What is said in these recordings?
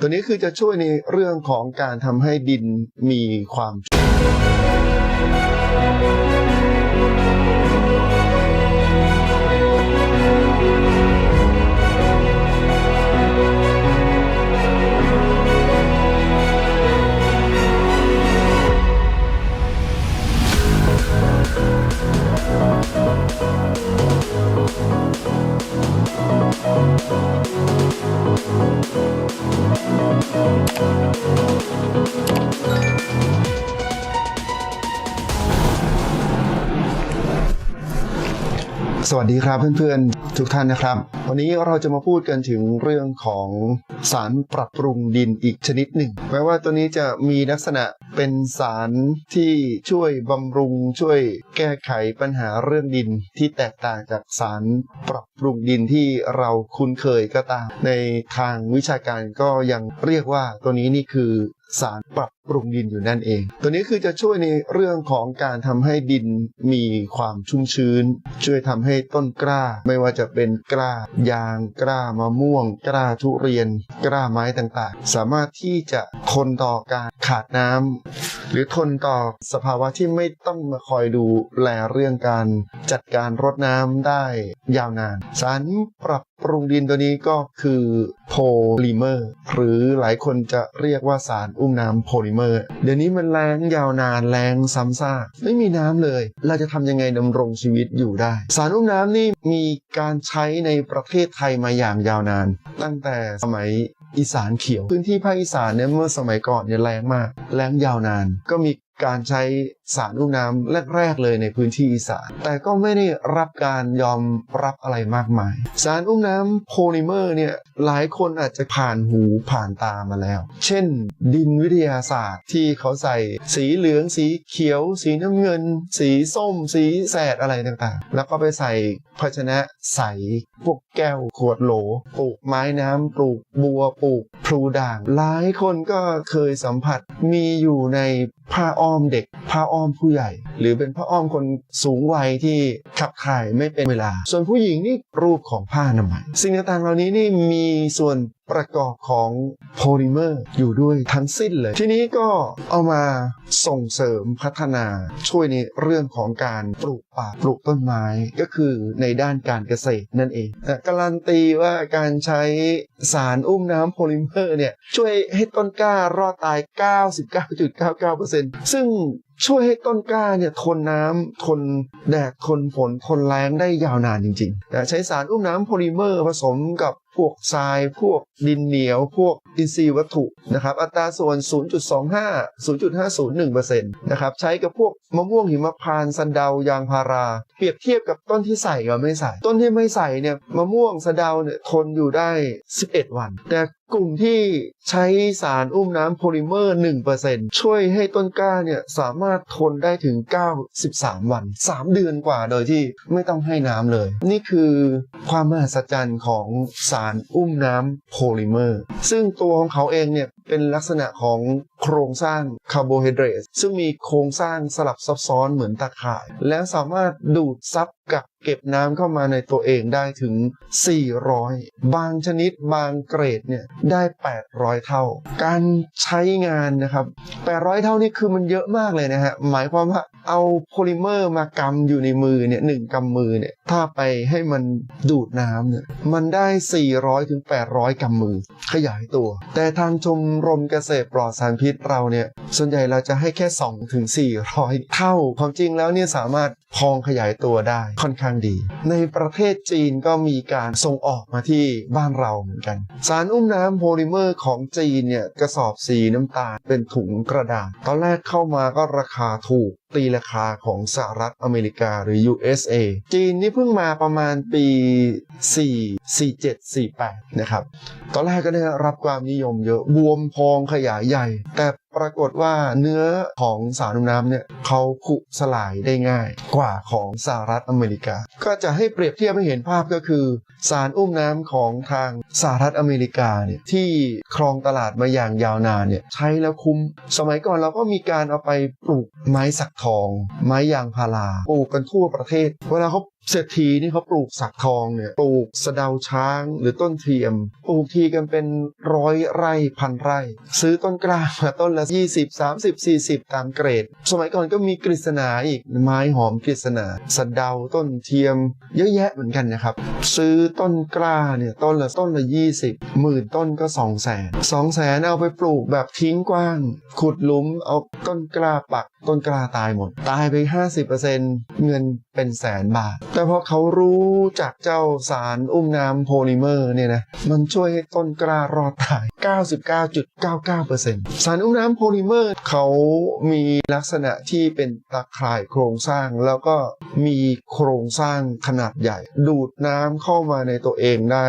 ตัวนี้คือจะช่วยในเรื่องของการทำให้ดินมีความ สวัสดีครับเพื่อนๆ ทุกท่านนะครับ วันนี้เราจะมาพูดกันถึงเรื่องของสารปรับปรุงดินอีกชนิดหนึ่งแม้ว่าตัวนี้จะมีลักษณะเป็นสารที่ช่วยบำรุงช่วยแก้ไขปัญหาเรื่องดินที่แตกต่างจากสารปรับปรุงดินที่เราคุ้นเคยก็ตาม ในทางวิชาการก็ยังเรียกว่าตัวนี้นี่คือสารปรับปรุงดินอยู่นั่นเอง ตัวนี้คือจะช่วยในเรื่องของการทำให้ดินมีความชุ่มชื้น ช่วยทำให้ต้นกล้า ไม่ว่าจะเป็นกล้ายางกล้ามะม่วง กล้าทุเรียน กล้าไม้ต่างๆ สามารถที่จะทนต่อการขาดน้ำ หรือทนต่อสภาวะที่ไม่ต้องมาคอยดูแลเรื่องการจัดการรดน้ำได้ยาวนาน สารปรับปรุงดินตัวนี้ก็คือโพลิเมอร์ หรือหลายคนจะเรียกว่าสารอุ้มน้ำโพลิเมอร์ เดี๋ยวนี้มันแรงยาวนานแรงซ้ำซากไม่มีน้ำเลย เราจะทำยังไงดำรงชีวิตอยู่ได้ สารอุ้มน้ำนี่มีการใช้ในประเทศไทยมาอย่างยาวนาน ตั้งแต่สมัย อีสานเขียว พื้นที่ภาคอีสานเนี่ยเมื่อสมัยก่อนเนี่ยแรงมากแรงยาวนาน ก็มีการใช้ สารอุ้มน้ำแรก ๆ เลยในพื้นที่อีสาน แต่ก็ไม่ได้รับการยอมรับอะไรมากมาย สารอุ้มน้ำโพลิเมอร์เนี่ยหลายคนอาจจะผ่านหูผ่านตามาแล้ว เช่น ดินวิทยาศาสตร์ที่เขาใส่สีเหลือง สีเขียว สีน้ำเงิน สีส้ม สีแสดอะไรต่างๆ แล้วก็ไปใส่ภาชนะใสพวกแก้วขวดโหลปลูกไม้น้ำปลูกบัวปลูกพลูด่าง หลายคนก็เคยสัมผัสมีอยู่ในผ้าอ้อมเด็กผ้าอ้อม้อมผู้ใหญ่ หรือเป็นผ้าอ้อมคนสูงวัยที่ขับถ่ายไม่เป็นเวลา ส่วนผู้หญิงนี่รูปของผ้าอนามัยสิ่งต่างๆเหล่านี้นี่มีส่วนประกอบของโพลิเมอร์อยู่ด้วยทั้งสิ้นเลย ทีนี้ก็เอามาส่งเสริมพัฒนาช่วยในเรื่องของการปลูกป่าปลูกต้นไม้ก็คือในด้านการเกษตรนั่นเองการันตีว่าการใช้สารอุ้มน้ำโพลิเมอร์เนี่ยช่วยให้ต้นกล้ารอดตาย 99.99%ซึ่ง ช่วยให้ต้นกล้าเนี่ยทนน้ำทนแดดทนฝนทนแรงได้ยาวนานจริงๆแต่ใช้สารอุ้มน้ำโพลิเมอร์ผสมกับพวกทราย พวกดินเหนียว พวกอินทรีย์วัตถุนะครับ อัตราส่วน 0.25 0.501%นะครับ ใช้กับพวกมะม่วงหิมพานต์สันเดายางพารา เปรียบเทียบกับต้นที่ใส่กับไม่ใส่ ต้นที่ไม่ใส่เนี่ยมะม่วงสะเดาเนี่ยทนอยู่ได้ 11 วัน แต่ กลุ่มที่ใช้สารอุ้มน้ำโพลิเมอร์ 1%ช่วยให้ต้นกล้าเนี่ยสามารถทนได้ถึง 93 วัน 3 เดือนกว่าโดยที่ไม่ต้องให้น้ำเลย นี่คือความมหัศจรรย์ของสารอุ้มน้ำโพลิเมอร์ ซึ่งตัวของเขาเองเนี่ยเป็นลักษณะของโครงสร้างคาร์โบไฮเดรตซึ่งมีโครงสร้างสลับซับซ้อนเหมือนตะข่าย และสามารถดูดซับกักเก็บน้ำเข้ามาในตัวเองได้ถึง 400 บางชนิดบางเกรดเนี่ยได้ 800 เท่า การใช้งานนะครับ 800 เท่านี่คือมันเยอะมากเลยนะฮะ หมายความว่าเอาโพลิเมอร์มากำอยู่ในมือเนี่ยหนึ่งกำมือเนี่ย ถ้าไปให้มันดูดน้ำเนี่ย มันได้ 400 ถึง 800 กำมือ ขยายตัว แต่ทางชมรมเกษตรปลอดสารพิษเราเนี่ยส่วนใหญ่เราจะให้แค่ 2 ถึง 400 เท่า ความจริงแล้วเนี่ยสามารถพองขยายตัวได้ค่อนข้างดี ในประเทศจีนก็มีการส่งออกมาที่บ้านเราเหมือนกัน สารอุ้มน้ำโพลิเมอร์ของจีนเนี่ยกระสอบสีน้ำตาลเป็นถุงกระดาษ ตอนแรกเข้ามาก็ราคาถูกตีราคาของสหรัฐอเมริกาหรือ USA จีนนี่เพิ่งมาประมาณปี 4 47 48 นะครับ ตอนแรกก็ได้รับความนิยมเยอะ บวมพองขยายใหญ่ แต่ ปรากฏว่าเนื้อของสารอุ้มน้ำเนี่ยเขาผุสลายได้ง่ายกว่าของสหรัฐอเมริกา ก็จะให้เปรียบเทียบให้เห็นภาพก็คือ สารอุ้มน้ำของทางสหรัฐอเมริกาเนี่ยที่ครองตลาดมาอย่างยาวนานเนี่ยใช้แล้วคุ้ม สมัยก่อนเราก็มีการเอาไปปลูกไม้สักทอง ไม้ยางพาราปลูกกันทั่วประเทศ เวลาเขา เศรษฐีนี่เขาปลูกสักทองเนี่ยปลูกสะเดาช้างหรือต้นเทียมปลูกทีกันเป็นร้อยไร่พันไร่ ซื้อต้นกล้ามาต้นละ 20 30 40 ตามเกรด สมัยก่อนก็มีกฤษณาอีกไม้หอมกฤษณาสะเดาต้นเทียม เยอะแยะเหมือนกันนะครับ ซื้อต้นกล้าเนี่ยต้นละต้นละ 20หมื่นต้นก็ 2 0 0แสนสองแสนเอาไปปลูกแบบทิ้งกว้าง ขุดหลุมเอาต้นกล้าปักต้นกล้าตายหมด ตายไป 50%เงินเป็นแสนบาท แต่พอเขารู้จากเจ้าสารอุ้มน้ำโพลิเมอร์เนี่ยนะ มันช่วยให้ต้นกล้ารอดตาย 99.99%สารอุ้มน้ำโพลิเมอร์เขามีลักษณะที่เป็นตาข่ายโครงสร้างแล้วก็มีโครงสร้างขนาดใหญ่ ดูดน้ำเข้ามาในตัวเองได้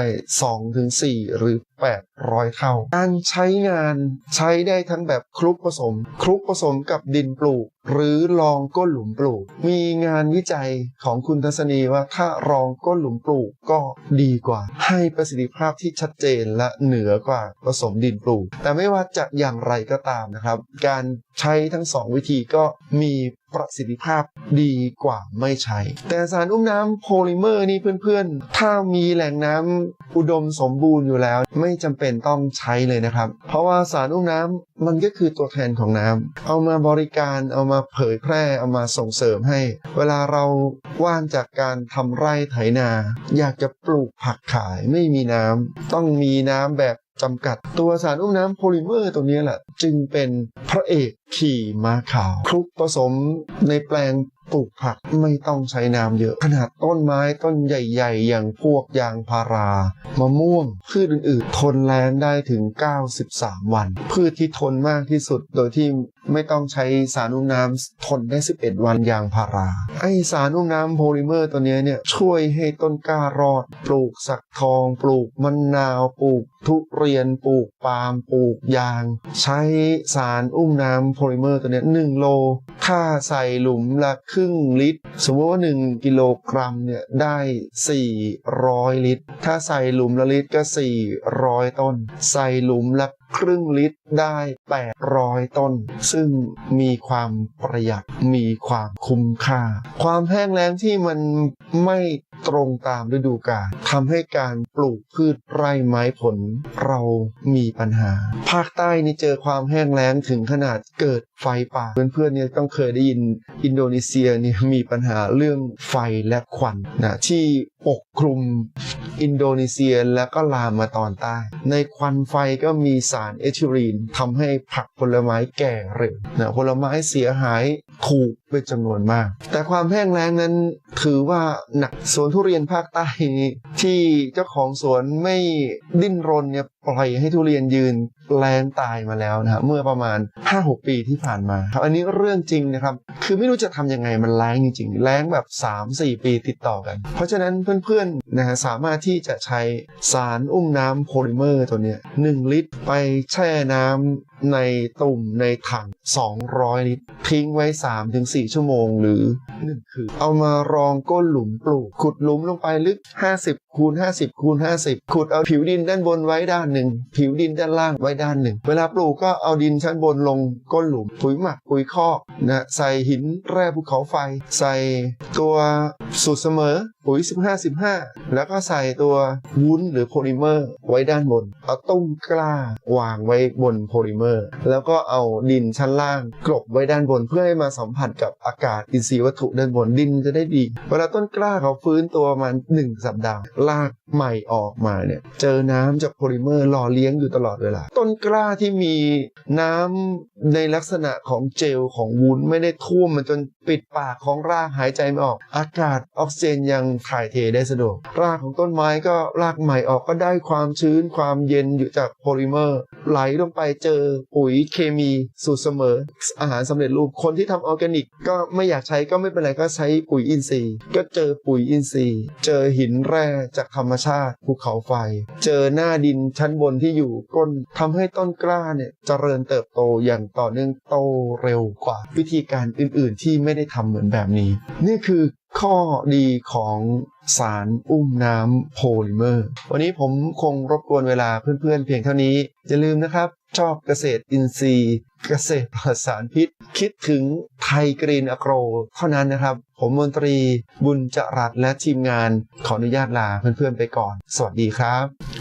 2-4 หรือ 800 เท่า การใช้งานใช้ได้ทั้งแบบคลุกผสม คลุกผสมกับดินปลูกหรือลองก้นหลุมปลูก มีงานวิจัยของคุณทัศนีว่าถ้ารองก้นหลุมปลูกก็ดีกว่า ให้ประสิทธิภาพที่ชัดเจนและเหนือกว่าผสมดินปลูก แต่ไม่ว่าจะอย่างไรก็ตามนะครับ การใช้ทั้งสองวิธีก็มีประสิทธิภาพดีกว่าไม่ใช้ แต่สารอุ้มน้ำโพลิเมอร์นี่เพื่อนๆ ถ้ามีแหล่งน้ำอุดมสมบูรณ์อยู่แล้ว ไม่จำเป็นต้องใช้เลยนะครับ เพราะว่าสารอุ้มน้ำ มันก็คือตัวแทนของน้ำเอามาบริการเอามาเผยแพร่เอามาส่งเสริมให้ เวลาเราว่างจากการทำไร่ไถนา อยากจะปลูกผักขายไม่มีน้ำต้องมีน้ำแบบจำกัด ตัวสารอุ้มน้ำโพลิเมอร์ตัวนี้แหละ จึงเป็นพระเอก ขี่ม้าขาวคลุกผสมในแปลงปลูกผักไม่ต้องใช้น้ำเยอะ ขนาดต้นไม้ต้นใหญ่ ๆ อย่างพวกยางพารามะม่วง พืชอื่นๆ ทนแล้งได้ถึง 93 วัน พืชที่ทนมากที่สุดโดยที่ไม่ต้องใช้สารอุ้มน้ำทนได้ 11 วันยางพารา ไอสารอุ้มน้ำโพลิเมอร์ตัวเนี้ยเนี่ยช่วยให้ต้นกล้ารอด ปลูกสักทอง ปลูกมะนาวปลูกทุเรียนปลูกปาล์มปลูกยาง ใช้สารอุ้มน้ำโพพลิเมอร์ตัวเนี้ย1โล ถ้าใส่หลุมละครึ่งลิตร สมมติว่า 1 กิโลกรัมเนี่ยได้ 400 ลิตร ถ้าใส่หลุมละลิตรก็ 400 ต้น ใส่หลุมละครึ่งลิตรได้ 800 ต้น ซึ่งมีความประหยัดมีความคุ้มค่า ความแห้งแล้งที่มันไม่ ตรงตามฤดูกาลทำให้การปลูกพืชไร่ไม้ผลเรามีปัญหา ภาคใต้นี่เจอความแห้งแล้งถึงขนาดเกิดไฟป่า เพื่อนๆเนี่ยต้องเคยได้ยินอินโดนีเซียเนี่ยมีปัญหาเรื่องไฟและควันนะที่ปกคลุมอินโดนีเซียแล้วก็ลามมาตอนใต้ ในควันไฟก็มีสารเอทิลีนทำให้ผักผลไม้แก่เร็วนะผลไม้เสียหาย ถูกเป็นจำนวนมาก แต่ความแห้งแล้งนั้นถือว่าหนักสวนทุเรียนภาคใต้ที่เจ้าของสวนไม่ดิ้นรนเนี่ยปล่อยให้ทุเรียนยืนแรงตายมาแล้วนะครับเมื่อประมาณ 5-6 ปีที่ผ่านมาครับอันนี้เรื่องจริงนะครับ คือไม่รู้จะทํำยังไงมันแรงจริงๆแรงแบบ 3-4 ปีติดต่อกัน เพราะฉะนั้นเพื่อนๆนะฮะสามารถที่จะใช้สารอุ้มน้ำโพลิเมอร์ตัวเนี้ย1ลิตร ไปแช่น้ำ ในตุ่มในถัง 200 ลิตร ทิ้งไว้ 3-4 ชั่วโมงหรือ1คืนเอามารองก้นหลุมปลูก ขุดหลุมลงไปลึก 50คูณ 50 คูณ 50 ขุดเอาผิวดินด้านบนไว้ด้านหนึ่ง ผิวดินด้านล่างไว้ด้านหนึ่ง เวลาปลูกก็เอาดินชั้นบนลงก้นหลุม ปุ๋ยหมัก ปุ๋ยคอกนะใส่หินแร่ภูเขาไฟ ใส่ตัวสูตรเสมอ ปุ๋ย 15 15 แล้วก็ใส่ตัววุ้นหรือโพลิเมอร์ ไว้ด้านบน เอาตุ้มกล้าวางไว้บนโพลิเมอร์ แล้วก็เอาดินชั้นล่างกลบไว้ด้านบน เพื่อให้มาสัมผัสกับอากาศอินทรีย์วัตถุด้านบนดินจะได้ดี เวลาต้นกล้าเขาฟื้นตัวประมาณ1สัปดาห์ลากใหม่ออกมาเนี่ย เจอน้ำจากโพลิเมอร์หล่อเลี้ยงอยู่ตลอดเวลา ต้นกล้าที่มีน้ำในลักษณะของเจลของวุ้นไม่ได้ท่วมมันจนปิดปากของรากหายใจไม่ออก อากาศออกซิเจนยังถ่ายเทได้สะดวก รากของต้นไม้ก็รากใหม่ออกก็ได้ความชื้นความเย็นอยู่จากโพลิเมอร์ ไหลลงไปเจอปุ๋ยเคมีสูตรเสมอ อาหารสำเร็จรูปคนที่ทำออร์แกนิก ก็ไม่อยากใช้ก็ไม่เป็นไรก็ใช้ปุ๋ยอินทรีย์ ก็เจอปุ๋ยอินทรีย์ เจอหินแร่จากธรรมชาติภูเขาไฟ เจอหน้าดินชั้นบนที่อยู่ก้นทำให้ต้นกล้าเนี่ยเจริญเติบโตอย่างต่อเนื่องโตเร็วกว่า วิธีการอื่น ๆ ที่ไม่ได้ทำเหมือนแบบนี้ นี่คือ ข้อดีของสารอุ้มน้ำโพลิเมอร์ วันนี้ผมคงรบกวนเวลาเพื่อนๆเพียงเท่านี้ อย่าลืมนะครับ ชอบเกษตรอินทรีย์ เกษตรปลอดสารพิษ คิดถึงไทยกรีนอโกรเท่านั้นนะครับ ผมมนตรีบุญจรัสและทีมงานขออนุญาตลาเพื่อนๆไปก่อน สวัสดีครับ